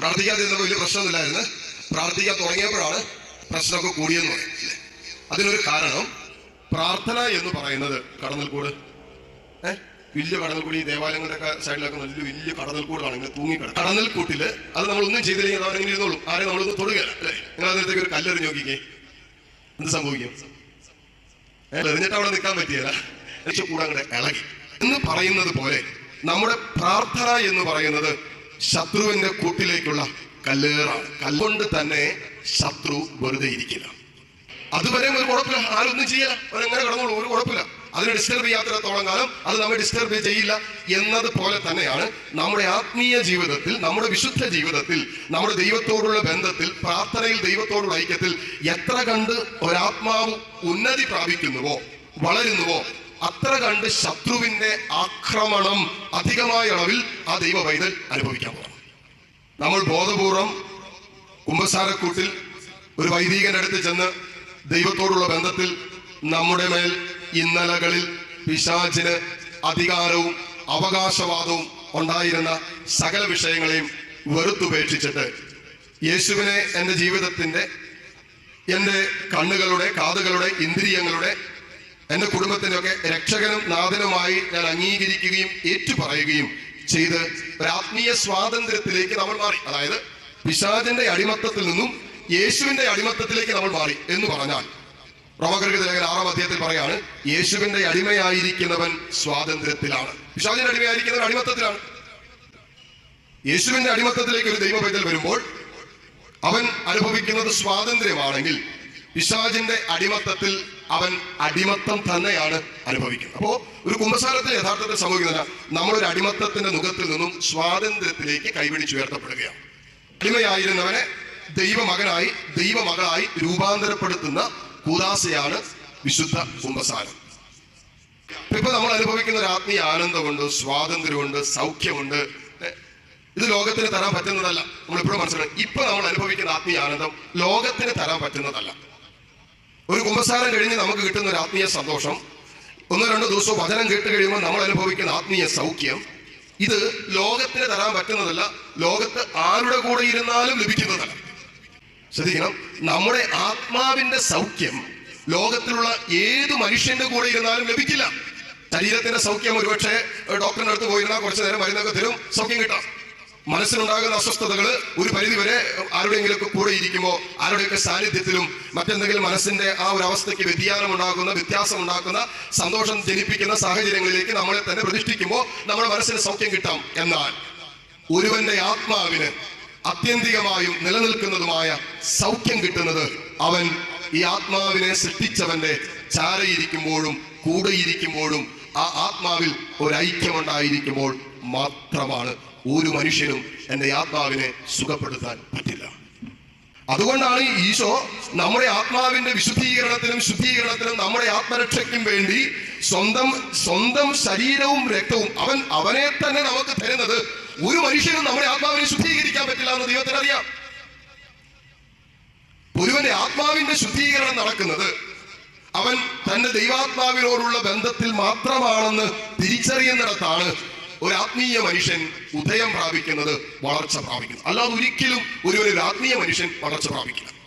പ്രാർത്ഥിക്കാതിരുന്നപ്പോൾ വലിയ പ്രശ്നമൊന്നുമില്ലായിരുന്നു. പ്രാർത്ഥിക്കാൻ തുടങ്ങിയപ്പോഴാണ് പ്രശ്നമൊക്കെ കൂടിയെന്ന് പറയുന്നത് അതിനൊരു കാരണം പ്രാർത്ഥന എന്ന് പറയുന്നത് കടന്നൽക്കൂട്. ഏഹ് വലിയ കടന്നൽക്കൂടി ദേവാലയങ്ങളുടെ സൈഡിലൊക്കെ നല്ല വലിയ കടന്നൽക്കൂടാണ് ഇങ്ങനെ തൂങ്ങിക്കിട കടന്നൽക്കൂട്ടിൽ അത് നമ്മളൊന്നും ചെയ്തില്ലെങ്കിൽ അത് ഇരുന്നോളൂ. ആരെയും ആരെ നമ്മളൊന്ന് തൊടുകയല്ല അല്ലേ? നിങ്ങൾ അതിനകത്തേക്ക് ഒരു കല്ലെറിഞ്ഞ് നോക്കിക്കേ. എന്ത് സംഭവിക്കും? എറിഞ്ഞിട്ട് അവിടെ നിൽക്കാൻ പറ്റിയല്ല. കൂടെ അങ്ങോട്ട് ഇളകി. എന്ന് പറയുന്നത് പോലെ നമ്മുടെ പ്രാർത്ഥന എന്ന് പറയുന്നത് ശത്രുവിന്റെ കൂട്ടിലേക്കുള്ള കല്ലേറാണ്. കല്ലുകൊണ്ട് തന്നെ ശത്രു വെറുതെ ഇരിക്കില്ല. അതുവരെ ഒരു കുഴപ്പമില്ല. ആരൊന്നും ചെയ്യില്ല അവരെങ്ങനെ കിടന്നോളൂ? ഒരു കുഴപ്പമില്ല. അതിനെ ഡിസ്റ്റർബ് ചെയ്യാത്തിടത്തോളം കാലം അത് നമ്മെ ഡിസ്റ്റർബ് ചെയ്യില്ല എന്നതുപോലെ തന്നെയാണ് നമ്മുടെ ആത്മീയ ജീവിതത്തിൽ നമ്മുടെ വിശുദ്ധ ജീവിതത്തിൽ നമ്മുടെ ദൈവത്തോടുള്ള ബന്ധത്തിൽ പ്രാർത്ഥനയിൽ ദൈവത്തോടുള്ള ഐക്യത്തിൽ എത്ര കണ്ട് ഒരാത്മാവ് ഉന്നതി പ്രാപിക്കുന്നുവോ വളരുന്നുവോ അത്ര കണ്ട് ശത്രുവിന്റെ ആക്രമണം അധികമായ അളവിൽ ആ ദൈവ പൈതൽ അനുഭവിക്കാൻ പോകണം നമ്മൾ ബോധപൂർവം കുമ്പസാരക്കൂട്ടിൽ ഒരു വൈദികന്റെ അടുത്ത് ചെന്ന് ദൈവത്തോടുള്ള ബന്ധത്തിൽ നമ്മുടെ മേൽ ഇന്നലകളിൽ പിശാചിന് അധികാരവും അവകാശവാദവും ഉണ്ടായിരുന്ന സകല വിഷയങ്ങളെയും വെറുത്തുപേക്ഷിച്ചിട്ട് യേശുവിനെ എന്റെ ജീവിതത്തിന്റെ എന്റെ കണ്ണുകളുടെ കാതുകളുടെ ഇന്ദ്രിയങ്ങളുടെ എന്റെ കുടുംബത്തിന്റെ ഒക്കെ രക്ഷകനും നാഥനുമായി ഞാൻ അംഗീകരിക്കുകയും ഏറ്റുപറയുകയും ചെയ്ത് ഒരാത്മീയ സ്വാതന്ത്ര്യത്തിലേക്ക് നമ്മൾ മാറി. അതായത് പിശാചിന്റെ അടിമത്തത്തിൽ നിന്നും യേശുവിന്റെ അടിമത്തത്തിലേക്ക് നമ്മൾ മാറി എന്ന് പറഞ്ഞാൽ റോമകർക്ക് ലേഖന ആറാം അധ്യായത്തിൽ പറയാണ് യേശുവിന്റെ അടിമയായിരിക്കുന്നവൻ സ്വാതന്ത്ര്യത്തിലാണ്. പിശാചിന്റെ അടിമയായിരിക്കുന്നവൻ അടിമത്തത്തിലാണ്. യേശുവിന്റെ അടിമത്തത്തിലേക്ക് ഒരു ദൈവപൈതൽ വരുമ്പോൾ അവൻ അനുഭവിക്കുന്നത് സ്വാതന്ത്ര്യമാണെങ്കിൽ പിശാചിന്റെ അടിമത്തത്തിൽ അവൻ അടിമത്തം തന്നെയാണ് അനുഭവിക്കുന്നത്. അപ്പോ ഒരു കുംഭസാരത്തിൽ യഥാർത്ഥത്തിൽ സംഭവിക്കുന്നില്ല നമ്മളൊരു അടിമത്തത്തിന്റെ മുഖത്തിൽ നിന്നും സ്വാതന്ത്ര്യത്തിലേക്ക് കൈപിടിച്ചുയർത്തപ്പെടുകയാണ് അടിമയായിരുന്നവനെ ദൈവമകനായി ദൈവമകളായി രൂപാന്തരപ്പെടുത്തുന്ന കൂദാസയാണ് വിശുദ്ധ കുംഭസാരം ഇപ്പൊ നമ്മൾ അനുഭവിക്കുന്ന ഒരു ആത്മീയ ആനന്ദമുണ്ട് സ്വാതന്ത്ര്യമുണ്ട് സൗഖ്യമുണ്ട്. ഇത് ലോകത്തിന് തരാൻ പറ്റുന്നതല്ല. നമ്മൾ എപ്പോഴും മനസ്സിലാക്കണം. ഇപ്പൊ നമ്മൾ അനുഭവിക്കുന്ന ആത്മീയ ആനന്ദം ലോകത്തിന് തരാൻ പറ്റുന്നതല്ല. ഒരു കുമ്പസാരം കഴിഞ്ഞ് നമുക്ക് കിട്ടുന്ന ഒരു ആത്മീയ സന്തോഷം. ഒന്നോ രണ്ടോ ദിവസവും വചനം കേട്ട് കഴിയുമ്പോൾ നമ്മൾ അനുഭവിക്കുന്ന ആത്മീയ സൗഖ്യം. ഇത് ലോകത്തിന് തരാൻ പറ്റുന്നതല്ല ലോകത്ത് ആരുടെ കൂടെ ഇരുന്നാലും ലഭിക്കുന്നതല്ല. ശ്രദ്ധിക്കണം നമ്മുടെ ആത്മാവിന്റെ സൗഖ്യം ലോകത്തിലുള്ള ഏത് മനുഷ്യന്റെ കൂടെ ഇരുന്നാലും ലഭിക്കില്ല. ശരീരത്തിന്റെ സൗഖ്യം ഒരുപക്ഷെ ഡോക്ടറിന്റെ അടുത്ത് പോയിരുന്നാൽ കുറച്ചു നേരം മരുന്നൊക്കെ തരും സൗഖ്യം കിട്ടാം. മനസ്സിലുണ്ടാകുന്ന അസ്വസ്ഥതകൾ ഒരു പരിധിവരെ ആരുടെയെങ്കിലും കൂടെ ഇരിക്കുമ്പോൾ ആരുടെയൊക്കെ സാന്നിധ്യത്തിലും മറ്റെന്തെങ്കിലും മനസ്സിന്റെ ആ ഒരു അവസ്ഥയ്ക്ക് വ്യതിയാനം ഉണ്ടാക്കുന്ന വ്യത്യാസം ഉണ്ടാക്കുന്ന സന്തോഷം ജനിപ്പിക്കുന്ന സാഹചര്യങ്ങളിലേക്ക് നമ്മളെ തന്നെ പ്രതിഷ്ഠിക്കുമ്പോൾ നമ്മുടെ മനസ്സിന് സൗഖ്യം കിട്ടാം എന്നാൽ ഒരുവന്റെ ആത്മാവിന് അത്യന്തികമായും നിലനിൽക്കുന്നതുമായ സൗഖ്യം കിട്ടുന്നത് അവൻ ഈ ആത്മാവിനെ സൃഷ്ടിച്ചവന്റെ ചാരയിരിക്കുമ്പോഴും കൂടെയിരിക്കുമ്പോഴും ആ ആത്മാവിൽ ഒരു ഐക്യമുണ്ടായിരിക്കുമ്പോൾ മാത്രമാണ്. ഒരു മനുഷ്യനും എന്റെ ആത്മാവിനെ സുഖപ്പെടുത്താൻ പറ്റില്ല. അതുകൊണ്ടാണ് ഈശോ നമ്മുടെ ആത്മാവിന്റെ വിശുദ്ധീകരണത്തിനും ശുദ്ധീകരണത്തിനും നമ്മുടെ ആത്മരക്ഷയ്ക്കും വേണ്ടി സ്വന്തം സ്വന്തം ശരീരവും രക്തവും അവൻ അവനെ തന്നെ നമുക്ക് തരുന്നത് ഒരു മനുഷ്യനും നമ്മുടെ ആത്മാവിനെ ശുദ്ധീകരിക്കാൻ പറ്റില്ല എന്ന് ദൈവത്തിന് അറിയാം. ഒരുവന്റെ ആത്മാവിന്റെ ശുദ്ധീകരണം നടക്കുന്നത് അവൻ തന്റെ ദൈവാത്മാവിനോടുള്ള ബന്ധത്തിൽ മാത്രമാണെന്ന് തിരിച്ചറിയുന്നിടത്താണ് ഒരു ആത്മീയ മനുഷ്യൻ ഉദയം പ്രാപിക്കുന്നത് വളർച്ച പ്രാപിക്കുന്നു. അല്ലാതെ ഒരിക്കലും ഒരു ഒരു ആത്മീയ മനുഷ്യൻ വളർച്ച പ്രാപിക്കില്ല.